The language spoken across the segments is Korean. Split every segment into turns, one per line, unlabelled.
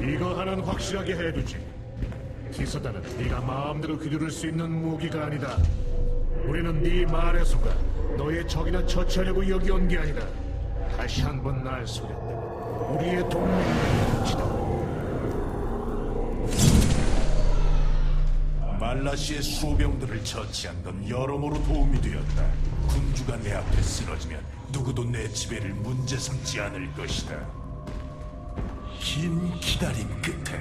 이거 하나는 확실하게 해두지. 기사단은 네가 마음대로 휘두를 수 있는 무기가 아니다. 우리는 네 말에서가 너의 적이나 처치하려고 여기 온 게 아니다. 다시 한 번 날 소렸다. 우리의 동맹이다.
말라시의 수호병들을 처치한 건 여러모로 도움이 되었다. 군주가 내 앞에 쓰러지면 누구도 내 지배를 문제 삼지 않을 것이다. 긴 기다림 끝에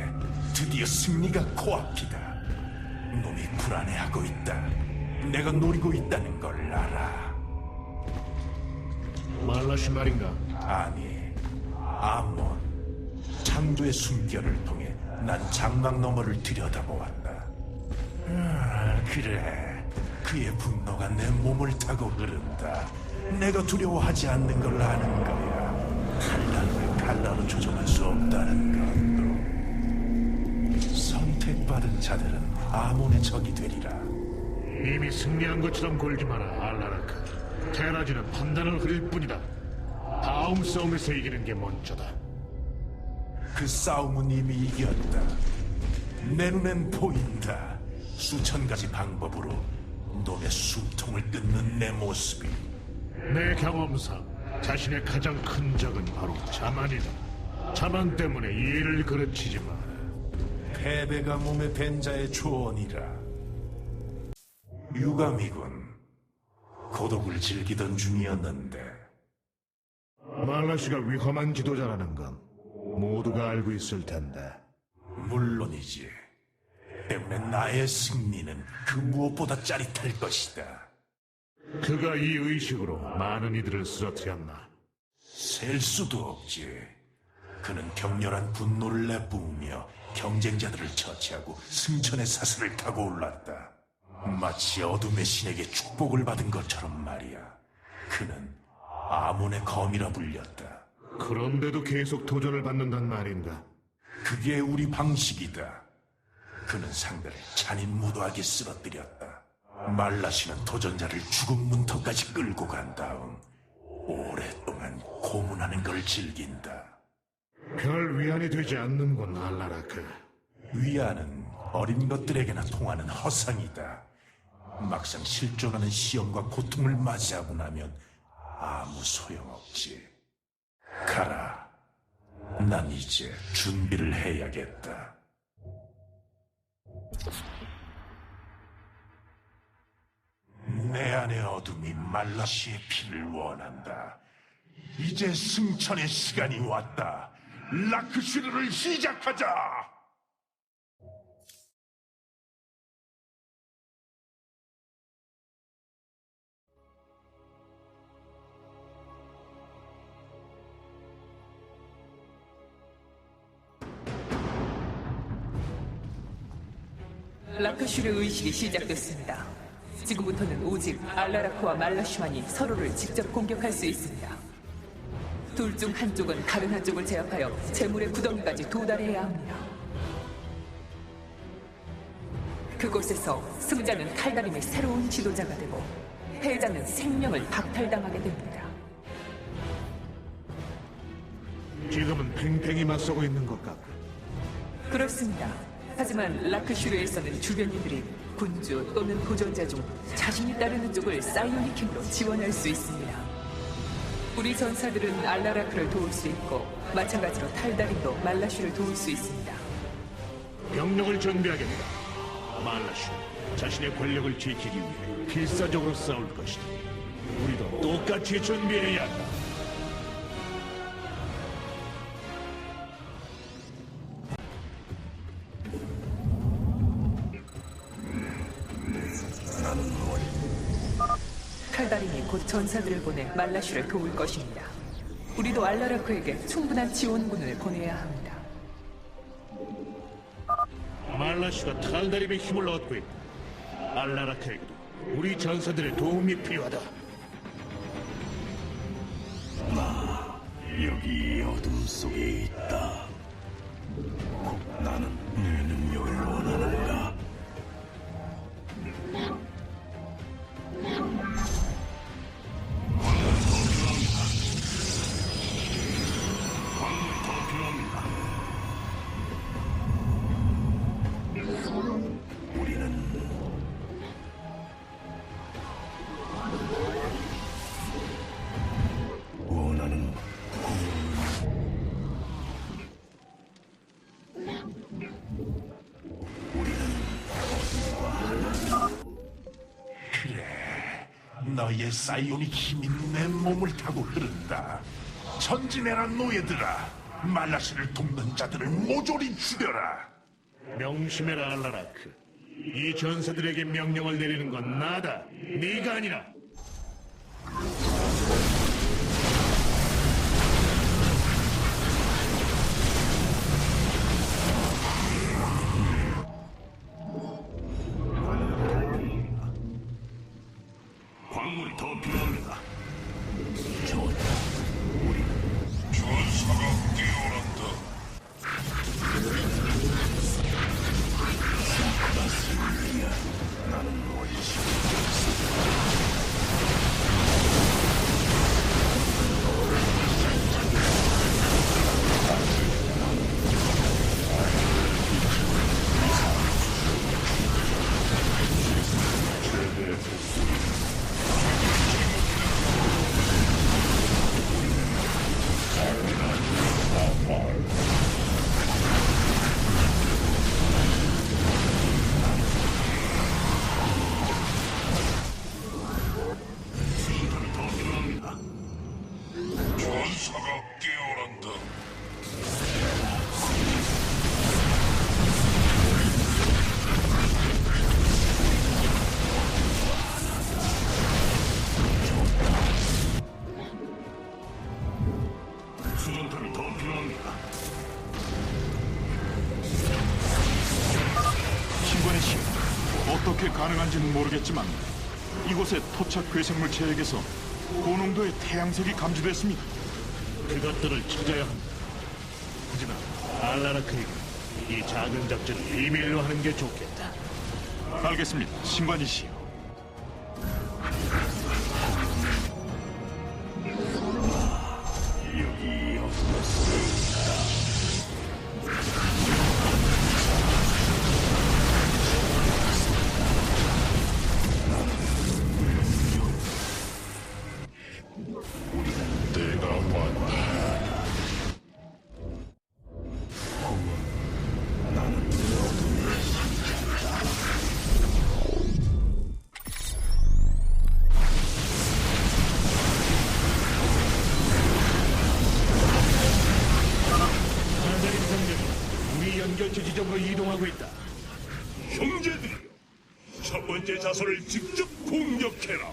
드디어 승리가 코앞이다. 놈이 불안해하고 있다. 내가 노리고 있다는 걸 알아.
말라시 말인가?
아니, 아몬. 창조의 숨결을 통해 난 장막 너머를 들여다보았다. 아, 그래. 그의 분노가 내 몸을 타고 흐른다. 내가 두려워하지 않는 걸 아는 거야. 칼날로 조종할 수 없다는 것도. 선택받은 자들은 아몬의 적이 되리라.
이미 승리한 것처럼 굴지 마라, 알라라카. 테라지는 판단을 흐릴 뿐이다. 다음 싸움에서 이기는 게 먼저다.
그 싸움은 이미 이겼다. 내 눈엔 보인다. 수천 가지 방법으로 놈의 숨통을 끊는 내 모습이.
내 경험상 자신의 가장 큰 적은 바로 자만이다. 자만 때문에 이해를 그르치지 마라.
패배가 몸에 밴 자의 조언이라. 유감이군. 고독을 즐기던 중이었는데
말라시가 위험한 지도자라는 건 모두가 알고 있을 텐데.
물론이지. 때문에 나의 승리는 그 무엇보다 짜릿할 것이다.
그가 이 의식으로 많은 이들을 쓰러뜨렸나.
셀 수도 없지. 그는 격렬한 분노를 내뿜으며 경쟁자들을 처치하고 승천의 사슬을 타고 올랐다. 마치 어둠의 신에게 축복을 받은 것처럼 말이야. 그는 아몬의 검이라 불렸다.
그런데도 계속 도전을 받는단 말인가.
그게 우리 방식이다. 그는 상대를 잔인무도하게 쓰러뜨렸다. 말라시는 도전자를 죽음 문턱까지 끌고 간 다음 오랫동안 고문하는 걸 즐긴다.
별 위안이 되지 않는군, 알라라크.
위안은 어린 것들에게나 통하는 허상이다. 막상 실존하는 시험과 고통을 맞이하고 나면 아무 소용없지. 가라. 난 이제 준비를 해야겠다. 내 안의 어둠이 말라시의 피를 원한다. 이제 승천의 시간이 왔다. 라크슈르를 시작하자!
라크슈르 의식이 시작됐습니다. 지금부터는 오직 알라라코와 말라슈만이 서로를 직접 공격할 수 있습니다. 둘 중 한쪽은 다른 한쪽을 제압하여 재물의 구덩이까지 도달해야 합니다. 그곳에서 승자는 칼다림의 새로운 지도자가 되고 패자는 생명을 박탈당하게 됩니다.
지금은 팽팽히 맞서고 있는 것 같고.
그렇습니다. 하지만 라크슈르에서는 주변인들이 군주 또는 도전자 중 자신이 따르는 쪽을 사이오닉 힘으로 지원할 수 있습니다. 우리 전사들은 알라라크를 도울 수 있고 마찬가지로 탈다림도 말라슈를 도울 수 있습니다.
병력을 준비하겠다. 말라슈, 자신의 권력을 지키기 위해 필사적으로 싸울 것이다. 우리도 똑같이 준비해야 한다.
곧 전사들을 보내 말라슈를 도울 것입니다. 우리도 알라라크에게 충분한 지원군을 보내야 합니다.
말라슈가 탈다림의 힘을 얻고 있다. 알라라크에게도 우리 전사들의 도움이 필요하다.
여기 어둠 속에 있다.
너의 사이오닉 힘이 내 몸을 타고 흐른다. 전진해라 노예들아. 말라시를 돕는 자들을 모조리 죽여라.
명심해라 알라라크. 이 전사들에게 명령을 내리는 건 나다. 네가 아니라.
가능한지는 모르겠지만 이곳의 토착 괴생물 체액에서 고농도의 태양색이 감지됐습니다.
그것들을 찾아야 한다. 하지만 알라라크에게 이 작은 작전을 비밀로 하는 게 좋겠다.
알겠습니다. 신관이 시
결체 지점으로 이동하고 있다.
형제들이여, 첫 번째 자손을 직접 공격해라.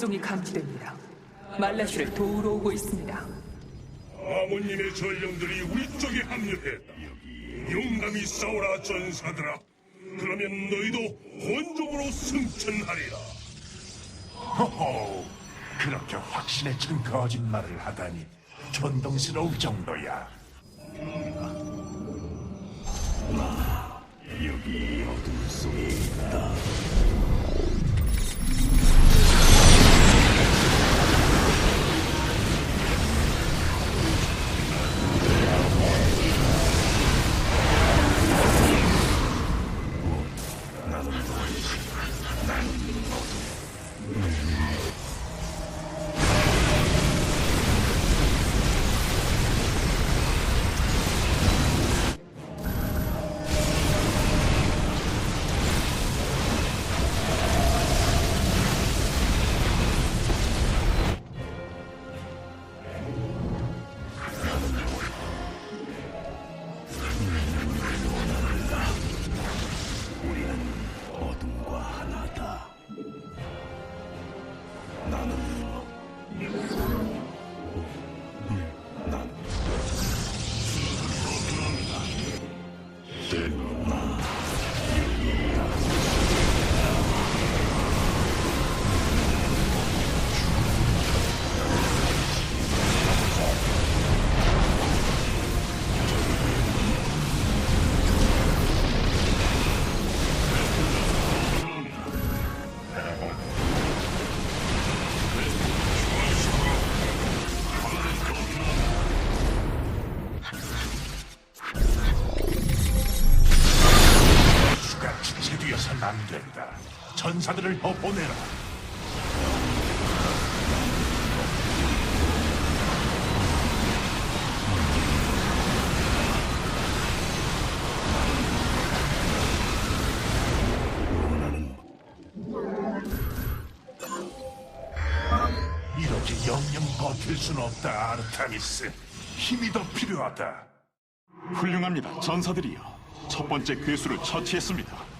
혼종이 감지됩니다. 말라슈를 도우러 오고 있습니다.
아모님의 전령들이 우리 쪽에 합류했다. 용감히 싸우라 전사들아. 그러면 너희도 혼종으로 승천하리라.
호호, 그렇게 확신에 찬 거짓말을 하다니 존동스러울 정도야.
여기 어둠 속에 있다.
안 된다. 전사들을 더 보내라. 이렇게 영영 버틸 순 없다, 아르타니스. 힘이 더 필요하다.
훌륭합니다. 전사들이여. 첫 번째 괴수를 처치했습니다.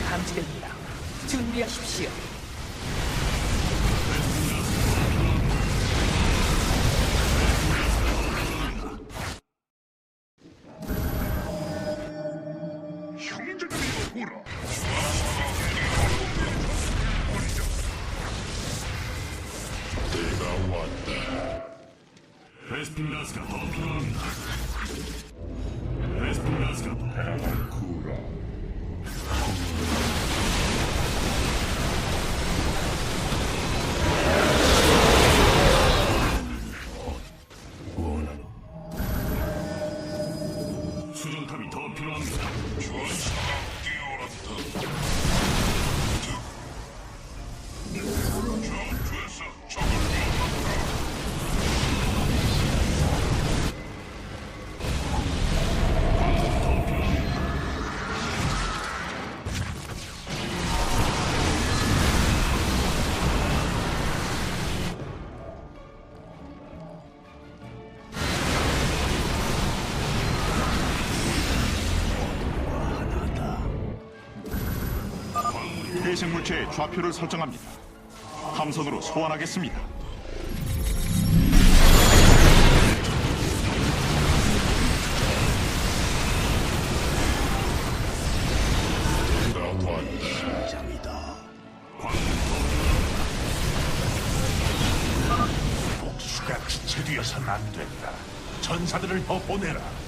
감지됩니다. 준비하십시오.
괴생물체의 좌표를 설정합니다. 함선으로 소환하겠습니다.
복수가 지체되어선 안 된다. 전사들을 더 보내라.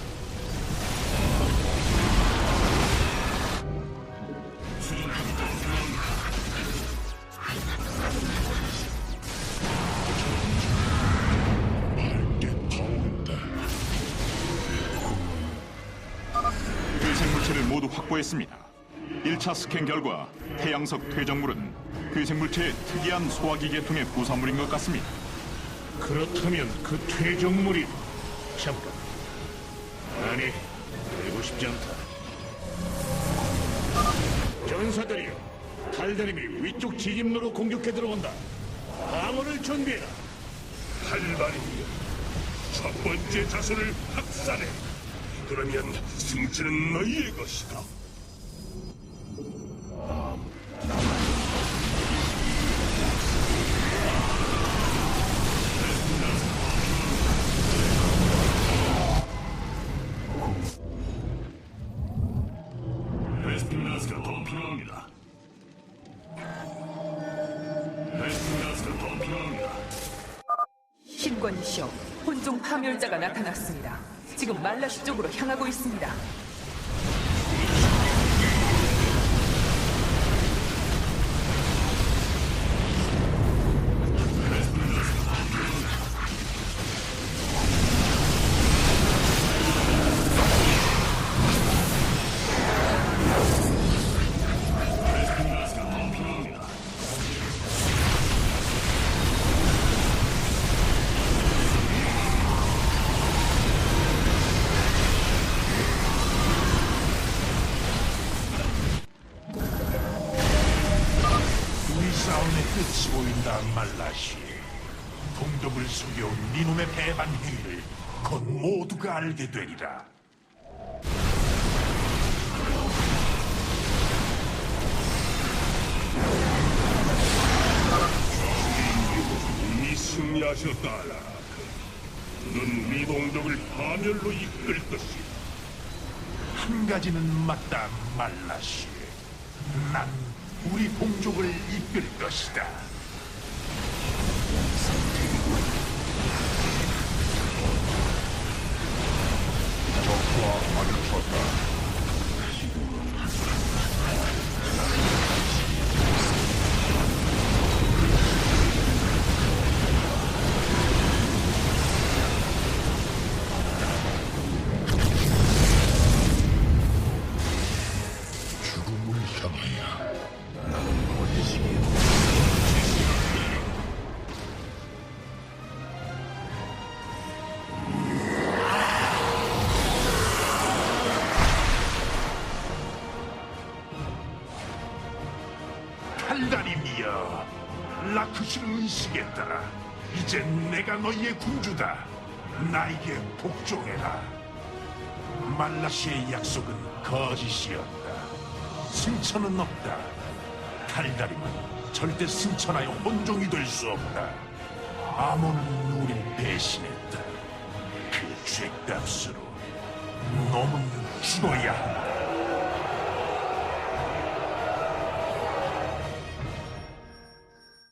했습니다. 1차 스캔 결과 태양석 퇴적물은 괴생물체의 특이한 소화기 계통의 부산물인 것 같습니다.
그렇다면 그 퇴적물이 잠깐 아니 그리고 싶지 않다 전사들이여 달다림이 위쪽 지진로로 공격해 들어온다 방어를 준비해라
할말이여 첫 번째 자손을 학살해. 그러면 승치는 너희의 것이다.
신관이시여, 혼종 파멸자가 나타났습니다. 지금 말라시 쪽으로 향하고 있습니다.
배반 행위를 곧 모두가 알게 되리라.
이미 승리하셨다, 라크. 는 우리 동족을 파멸로 이끌 것이다.
한 가지는 맞다, 말라시. 난 우리 동족을 이끌 것이다.
죽음을
이여 라크시를 의식에 따라 이제 내가 너희의 군주다. 나에게 복종해라. 말라시의 약속은 거짓이었다. 승천은 없다. 달달임은 절대 승천하여 혼종이 될 수 없다. 아몬은 우릴 배신했다. 그 죄값으로 놈은 죽어야 한다